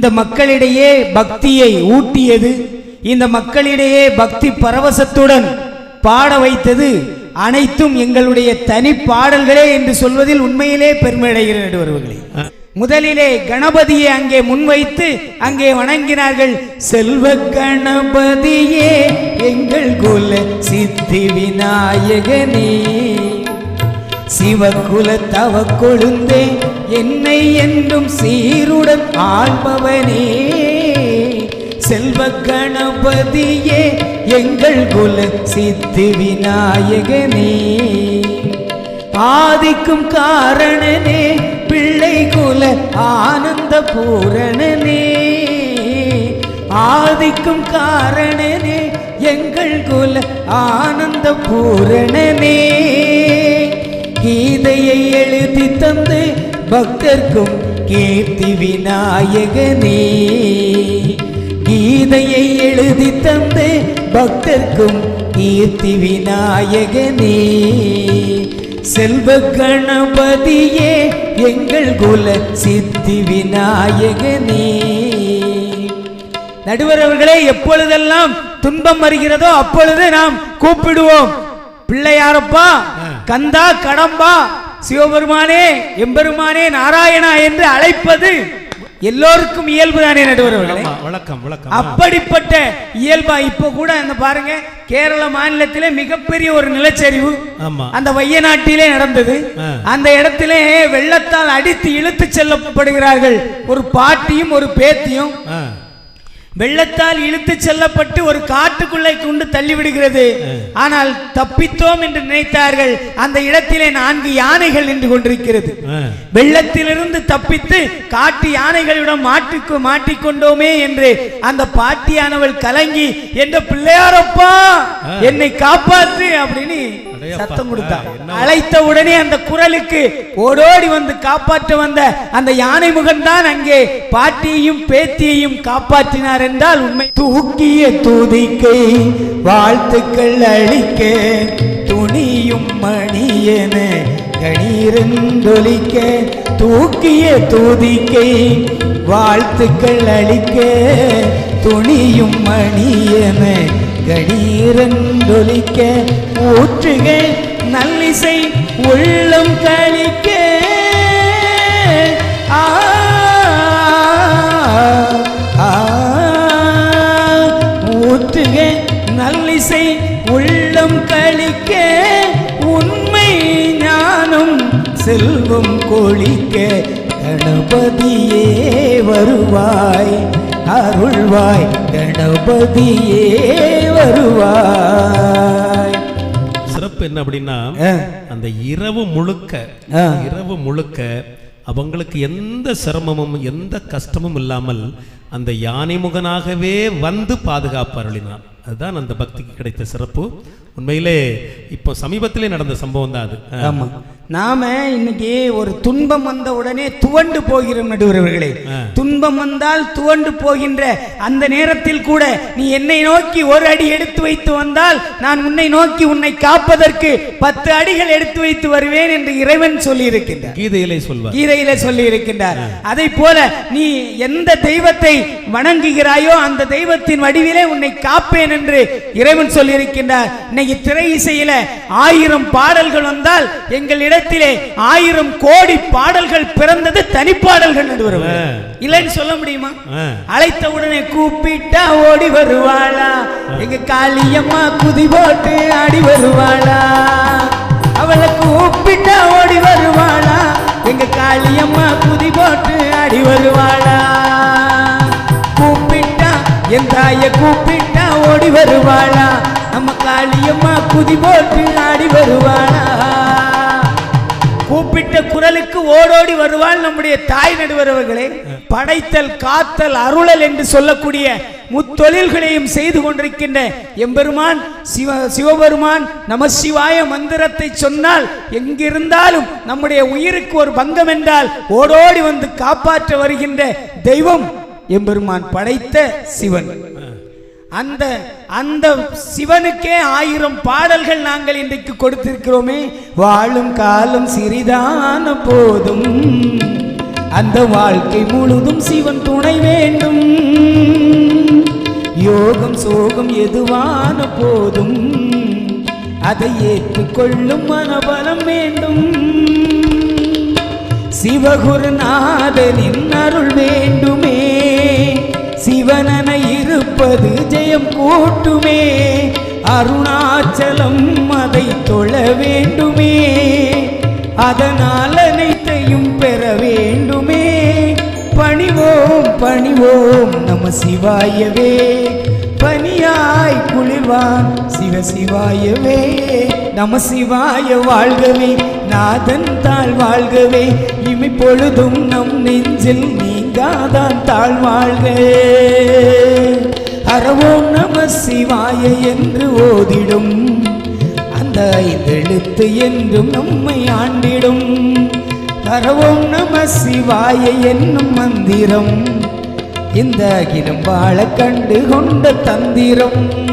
இந்த மக்களிடையே பக்தியை ஊட்டியது இந்த மக்களிடையே பக்தி பரவசத்துடன் பாட வைத்தது அனைத்தும் எங்களுடைய தனி பாடல்களே என்று சொல்வதில் உண்மையிலே பெருமையடைகிற நடுவர்களே. முதலிலே கணபதியை அங்கே முன்வைத்து அங்கே வணங்கினார்கள் செல்வ கணபதியே எங்கள் குல சித்தி விநாயகனே சிவகுல தவ கொழுந்தே என்னை என்றும் சீருடன் ஆள்பவனே. செல்வ கணபதியே எங்கள் குல சித்தி விநாயகனே. ஆதிக்கும் காரணனே பிள்ளை குல ஆனந்த பூரணனே. ஆதிக்கும் காரணனே எங்கள் குல ஆனந்த பூரணனே. கீதையை எழுதி தந்து பக்தர்க்கும் கீர்த்தி விநாயகனே. கீதையை எழுதி தந்து பக்தர்க்கும் கீர்த்தி விநாயகனே. செல்வ கணபதியே எங்கள் குல சித்தி விநாயகனே. நடுவர் அவர்களே எப்பொழுதெல்லாம் துன்பம் வருகிறதோ அப்பொழுது நாம் கூப்பிடுவோம். பிள்ளையாரப்பா கந்தா கடம்பா சிவபெருமானே எம்பெருமானே நாராயணா என்று அழைப்பது எல்லோருக்கும் அவர்களே? ஆமா, வழக்கம் வழக்கம். அப்படிப்பட்ட இயல்பா இப்ப கூட அந்த பாருங்க கேரள மாநிலத்திலே மிகப்பெரிய ஒரு நிலச்சரிவு. ஆமா. அந்த வைய நாட்டிலே நடந்தது. அந்த இடத்திலே வெள்ளத்தால் அடித்து இழுத்து செல்லப்படுகிறார்கள் ஒரு பாட்டியும் ஒரு பேத்தியும். வெள்ளத்தால் இழுத்து செல்லப்பட்டு ஒரு காட்டுக்குள்ளே கொண்டு தள்ளிவிடுகிறது. ஆனால் தப்பித்தோம் என்று நினைத்தார்கள். அந்த இடத்திலே நான்கு யானைகள் நின்று கொண்டிருக்கிறது. வெள்ளத்திலிருந்து தப்பித்து காட்டு யானைகளிடம் மாட்டிக்கு மாட்டிக்கொண்டோமே என்று அந்த பாட்டியானவள் கலங்கி என்ற பிள்ளையாரப்பா என்னை காப்பாத்து அப்படின்னு. சத்தம் கொடுத்தா. ஆ, என்ன அழைத்த உடனே அந்த குரலுக்கு ஓடோடி வந்து காப்பாற்ற வந்த அந்த யானை முகன்தான் அங்கே பாட்டியையும் பேத்தியையும் காப்பாற்றினார் என்றால் உண்மை. தூக்கிய தூதிக்கை வாழ்த்துக்கள் அளிக்க துணியும் மணியன கணீரந்தொலிக்க தூக்கிய தூதிக்கை வாழ்த்துக்கள் அளிக்க துணியும் மணியன கணீரந்தொலிக்க ஊற்றுக நல்லிசை உள்ளம் கழிக்க. ஊற்றுக நல்லிசை உள்ளம் கழிக்க உண்மை ஞானம் செல்வம் கொழிக்க கணபதியே வருவாய். அருள்வாய் கணபதியே வருவாய் சிறப்பு என்ன அப்படின்னா. அந்த இரவு முழுக்க. இரவு முழுக்க அவங்களுக்கு எந்த சிரமமும் எந்த கஷ்டமும் இல்லாமல் அந்த யானை முகனாகவே வந்து பாதுகாப்பு அருளினான் அதுதான் அந்த பக்திக்கு கிடைத்த சிறப்பு. உண்மையிலே இப்போ சமீபத்திலே நடந்த சம்பவம் தான் அது. நாம இன்னைக்கு ஒரு துன்பம் வந்த உடனே துவண்டு போகிறோம் நடுவர்களே. துன்பம் வந்தால் துவண்டு போகின்ற அந்த நேரத்தில் கூட நீ என்னை நோக்கி ஒரு அடி எடுத்து வைத்து வந்தால் நான் உன்னை நோக்கி உன்னை காப்பதற்கு பத்து அடிகள் எடுத்து வைத்து வருவேன் என்று இறைவன் சொல்லி இருக்கின்றார் கீதையிலே சொல்வார். கீதையிலே சொல்லி இருக்கின்றார் அதை போல நீ எந்த தெய்வத்தை வணங்குகிறாயோ அந்த தெய்வத்தின் வடிவிலே உன்னை காப்பேன் என்று இறைவன் சொல்லி இருக்கின்றார் இன்னைக்கு திரை இசையில ஆயிரம் பாடல்கள் வந்தால் எங்கள் இடத்திலே ஆயிரம் கோடி பாடல்கள் பிறந்தது தனிப்பாடல்கள். இல்லைன்னு சொல்ல முடியுமா. அழைத்த உடனே கூப்பிட்டா ஓடி வருவாளா? எங்க காளியம்மா குதி போட்டு ஆடி வருவாளா? அவளை கூப்பிட்டா ஓடி வருவாளா? எங்க காளியம்மா குதி போட்டு ஆடி வருவாளா? கூப்பிட்டா என் தாய கூப்பிட்டா ஓடி வருவாளா? நம்ம காளியம்மா குதி போட்டு ஆடி வருவாளா? கூப்பிட்ட குரலுக்கு ஓடோடி வருவாள் நம்முடைய தாய் நடுவரவர்களே படைத்தல் காத்தல் அருளல் என்று சொல்லக்கூடிய முத்தொழில்களையும் செய்து கொண்டிருக்கின்ற எம்பெருமான் சிவ சிவபெருமான் நமசிவாய மந்திரத்தை சொன்னால் எங்கிருந்தாலும் நம்முடைய உயிருக்கு ஒரு பங்கம் என்றால் ஓடோடி வந்து காப்பாற்ற வருகின்ற தெய்வம் எம்பெருமான் படைத்த சிவன். அந்த அந்த சிவனுக்கே ஆயிரம் பாடல்கள் நாங்கள் இன்றைக்கு கொடுத்திருக்கிறோமே. வாழும் காலம் சிறிதான போதும். அந்த வாழ்க்கை முழுதும் சிவன் துணை வேண்டும். யோகம் சோகம் எதுவான போதும். அதை ஏற்றுக்கொள்ளும் மனபலம் வேண்டும். சிவகுருநாதனின் அருள் வேண்டுமே. சிவனன அது ஜெயம் கூட்டுமே. அருணாச்சலம் அதை தொழ வேண்டுமே. அதனால் அனைத்தையும் பெற வேண்டுமே. பணிவோம் பணிவோம் நம சிவாயவே. பனியாய் குளிர்வான் சிவ சிவாயவே. நம சிவாய வாழ்கவே நாதன் தாழ் வாழ்கவே. இமை பொழுதும் நம் நெஞ்சில் நீங்காதான் தாழ் வாழ்க. அறவோம் நம சிவாய என்று ஓதிடும். அந்த ஐந்தெழுத்து என்றும் நம்மை ஆண்டிடும். தரவோம் நம சிவாய என்னும் மந்திரம். இந்த அகிலம் வாழ கண்டு கொண்ட தந்திரம்.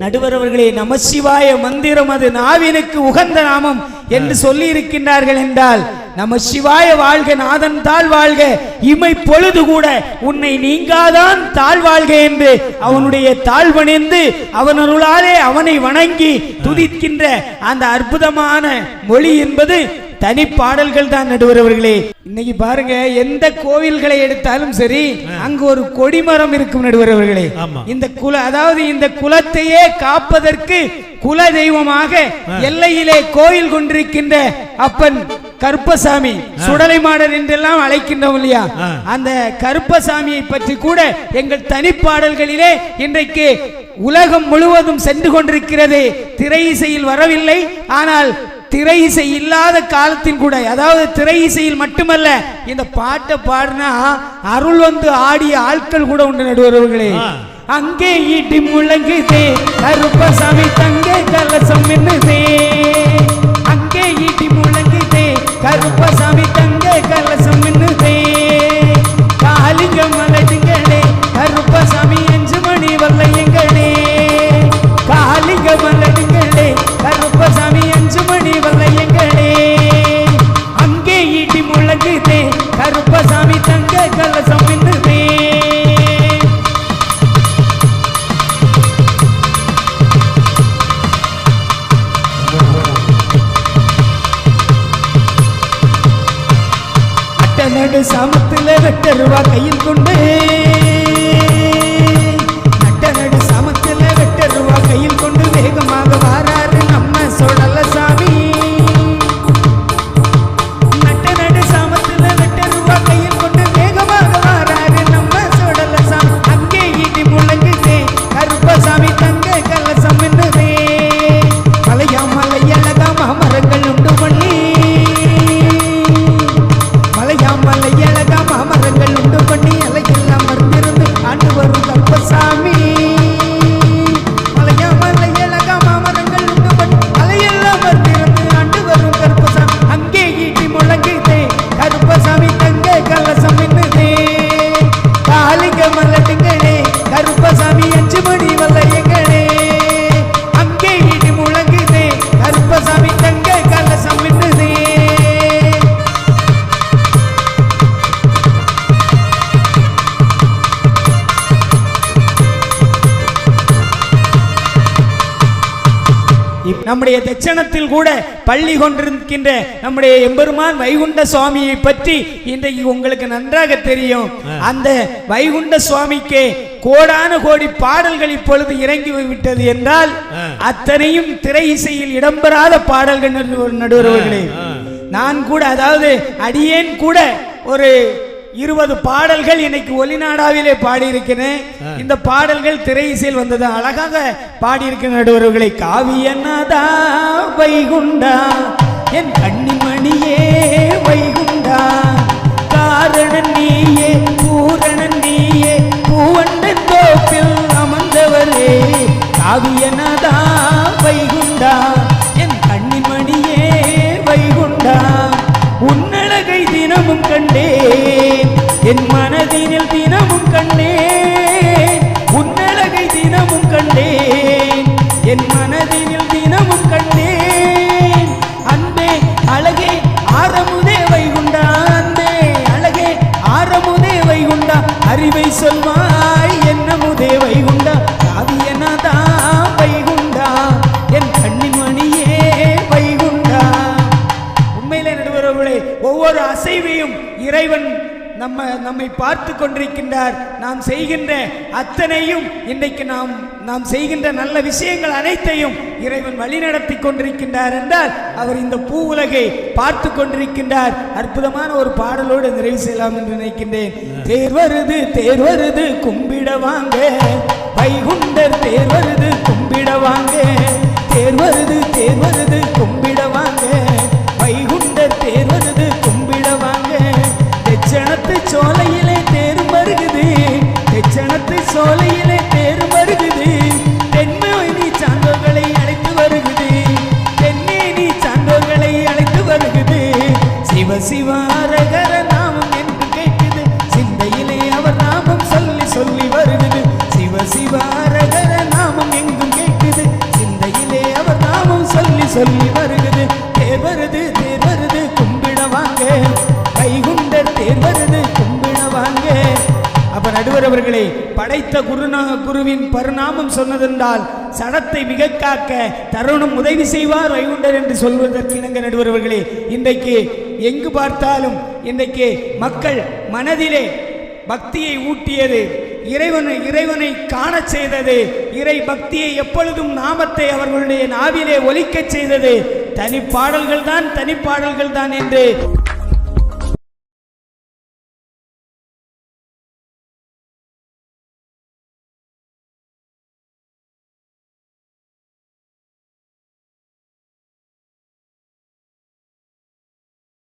நடுவரவர்களே நமசிவாய மந்திரம் அது நாவினுக்கு உகந்த நாமம் என்று சொல்லி இருக்கின்றார்கள் என்றால் நம சிவாய வாழ்க நாதன் தாழ் வாழ்க இமை பொழுது கூட உன்னை நீங்காதான் தாழ் வாழ்க என்று அவனுடைய தாழ்வணிந்து அவன் அருளாலே அவனை வணங்கி துதிக்கின்ற அந்த அற்புதமான மொழி என்பது தான் நடுவர் அவர்களே. இன்னைக்கு பாருங்க எந்த கோவில்களை எடுத்தாலும் சரி அங்கு ஒரு கொடிமரம் இருக்கும் நடுவர் அவர்களே. ஆமா. இந்த குல அதாவது இந்த குலத்தையே காப்பதற்கு குல தெய்வமாக எல்லையிலே கோயில் கொண்டிருக்கின்ற அப்பன் கருப்பசாமி சுடலை மாடர் என்றெல்லாம் அழைக்கின்றோம் இல்லையா. அந்த கருப்பசாமியை பற்றி கூட எங்கள் தனிப்பாடல்களிலே இன்றைக்கு உலகம் முழுவதும் சென்று கொண்டிருக்கிறது. திரை இசையில் வரவில்லை. ஆனால் திரை இசை இல்லாத காலத்தில் கூட அதாவது திரை இசையில் மட்டுமல்ல இந்த பாட்டை பாடினா அருள் வந்து ஆடிய ஆட்கள் கூட உண்டு நடுவர்களே. அங்கே ஈட்டி முழங்குதே கருப்பசாமி தங்க கலசம் என்னதே கருப்பசாமி தங்க கலசம் நம்முடைய தட்சணத்தில் கூட பள்ளி கொண்டிருக்கின்ற நம்முடைய எம்பெருமான் வைகுண்ட சுவாமியை பற்றி இன்றைக்கு உங்களுக்கு நன்றாக தெரியும் அந்த வைகுண்ட சுவாமிக்கு கோடான கோடி பாடல்கள் இப்பொழுது இறங்கி விட்டது என்றால். அத்தனையும் திரை இசையில் இடம்பெறாத பாடல்கள் நடுவர்- நடுவர்களே. நான் கூட அதாவது அடியேன் கூட ஒரு இருபது பாடல்கள் இன்னைக்கு ஒலிநாடாவிலே பாடியிருக்கிறேன். இந்த பாடல்கள் திரை இசையில் வந்தது. அழகாக பாடியிருக்கிற நடுவர்களை காவியநாதா வைகுண்டா என் கண்ணிமணியே வைகுண்டா. காரணன் நீயே பூரணன் நீயே பூவண்ட தோப்பில் அமர்ந்தவரே. காவியநாதா வைகுண்டா என் கண்ணிமணியே வைகுண்டா. அழகை தினமும் கண்டேன். என் மனதினில் தினமும் கண்டேன். உன்னழகை தினமும் கண்டேன். என் மனதினில் தினமும் கண்டேன். அன்பே அழகே ஆரமுதே வைகுண்டா அன்பே. அழகே ஆரமுதே வைகுண்டா அறிவை சொல் இறைவன் நம்ம நம்மை பார்த்து கொண்டிருக்கின்றார். நாம் செய்கின்ற அத்தனையும் இன்றைக்கு நாம் நாம் செய்கின்ற நல்ல விஷயங்கள் அனைத்தையும் இறைவன் வழிநடத்தி கொண்டிருக்கின்றார் என்றால் அவர் இந்த பூ உலகை பார்த்து கொண்டிருக்கின்றார். அற்புதமான ஒரு பாடலோடு நிறைவு செய்யலாம் என்று நினைக்கின்றேன். தேர் வருது தேர் வருது கும்பிட வாங்க. வைகுண்டர் தேர் வருது கும்பிட வாங்க. தேர் வருது தேர் வருது கும்பிட வாங்க. தெச்சணத்து சோலையிலே தேர் வருகுது. தெச்சணத்து சோலையிலே அப்ப அவர்களை படைத்த குருநா குருவின் பரிணாமம் சொன்னதென்றால் சடத்தை மிக காக்க தருணம் உதவி செய்வார் வைகுண்டர் என்று சொல்வதற்கு இணங்க நடுவர் அவர்களே இன்றைக்கு எங்கு பார்த்தாலும் இன்றைக்கு மக்கள் மனதிலே பக்தியை ஊட்டியது இறைவனை இறைவனை காண செய்தது இறை பக்தியை எப்பொழுதும் நாமத்தை அவர்களுடைய நாவிலே ஒலிக்கச் செய்தது தனிப்பாடல்கள் தான் தனிப்பாடல்கள் தான் என்று